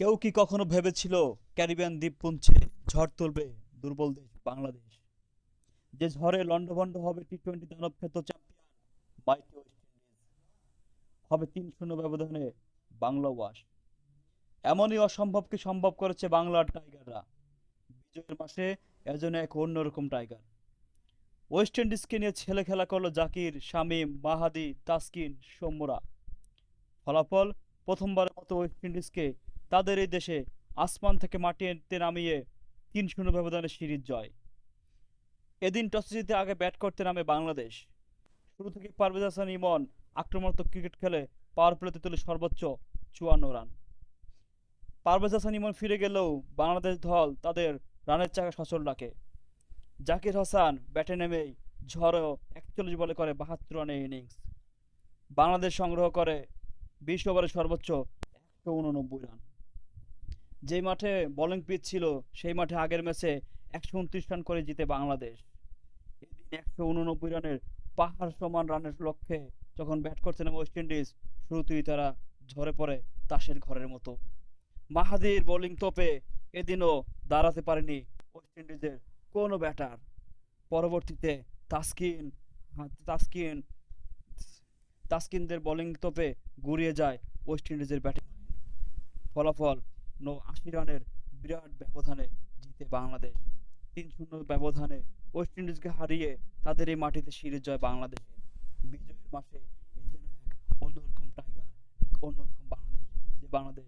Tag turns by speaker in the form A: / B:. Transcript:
A: কেউ কি কখনো ভেবেছিল ক্যারিবিয়ান দ্বীপপুঞ্জে ঝড় তুলবে দুর্বল দেশ বাংলাদেশ? যে ঝড়ে লন্ডভন্ড হবে টি টোয়েন্টি দানব খ্যাত চ্যাম্পিয়ন ওয়েস্ট ইন্ডিজ। হবে তিন শূন্য ব্যবধানে বাংলা ওয়াশ। এমনই অসম্ভবকে সম্ভব করেছে বাংলার টাইগাররা? বিজয়ের মাসে এজন্য এক অন্যরকম টাইগার। ওয়েস্ট ইন্ডিজকে নিয়ে ছেলে খেলা করল জাকির, শামীম, মাহাদি, তাসকিন, সৌম্যরা। ফলাফল প্রথমবারের মতো ওয়েস্ট ইন্ডিজকে তাদের এই দেশে আসমান থেকে মাটিতে নামিয়ে তিন শূন্য ব্যবধানে সিরিজ জয়। এদিন টসে জিতে আগে ব্যাট করতে নামে বাংলাদেশ। শুরু থেকে পারভেজ হাসান ইমন আক্রমণাত্মক ক্রিকেট খেলে পাওয়ার প্লেতে তুলে সর্বোচ্চ চুয়ান্ন রান। পারভেজ হাসান ইমন ফিরে গেলেও বাংলাদেশ দল তাদের রানের চাকা সচল রাখে। জাকির হাসান ব্যাটে নেমেই ঝড়ও একচল্লিশ বলে করে বাহাত্তর রানের ইনিংস। বাংলাদেশ সংগ্রহ করে বিশ ওভারে সর্বোচ্চ একশো উননব্বই রান। যেই মাঠে বোলিং পিচ ছিল, সেই মাঠে আগের ম্যাচে একশো উনত্রিশ রান করে জিতে বাংলাদেশ। এদিন একশো উননব্বই রানের পাহাড় সমান রানের লক্ষ্যে যখন ব্যাট করছে না ওয়েস্ট ইন্ডিজ শুরুতেই তারা ঝরে পড়ে তাসের ঘরের মতো। মাহাদির বোলিং তোপে এদিনও দাঁড়াতে পারেনি ওয়েস্ট ইন্ডিজের কোনো ব্যাটার পরবর্তীতে তাসকিন তাসকিন, তাসকিনদের বোলিং তোপে গুড়িয়ে যায় ওয়েস্ট ইন্ডিজের ব্যাটিং ফলাফল আশি রানের বিরাট ব্যবধানে জিতে বাংলাদেশ। তিন শূন্য ব্যবধানে ওয়েস্ট ইন্ডিজকে হারিয়ে তাদের এই মাটিতে সিরিজ জয় বাংলাদেশের বিজয়ের মাসে অন্যরকম টাইগার অন্যরকম বাংলাদেশ, যে বাংলাদেশ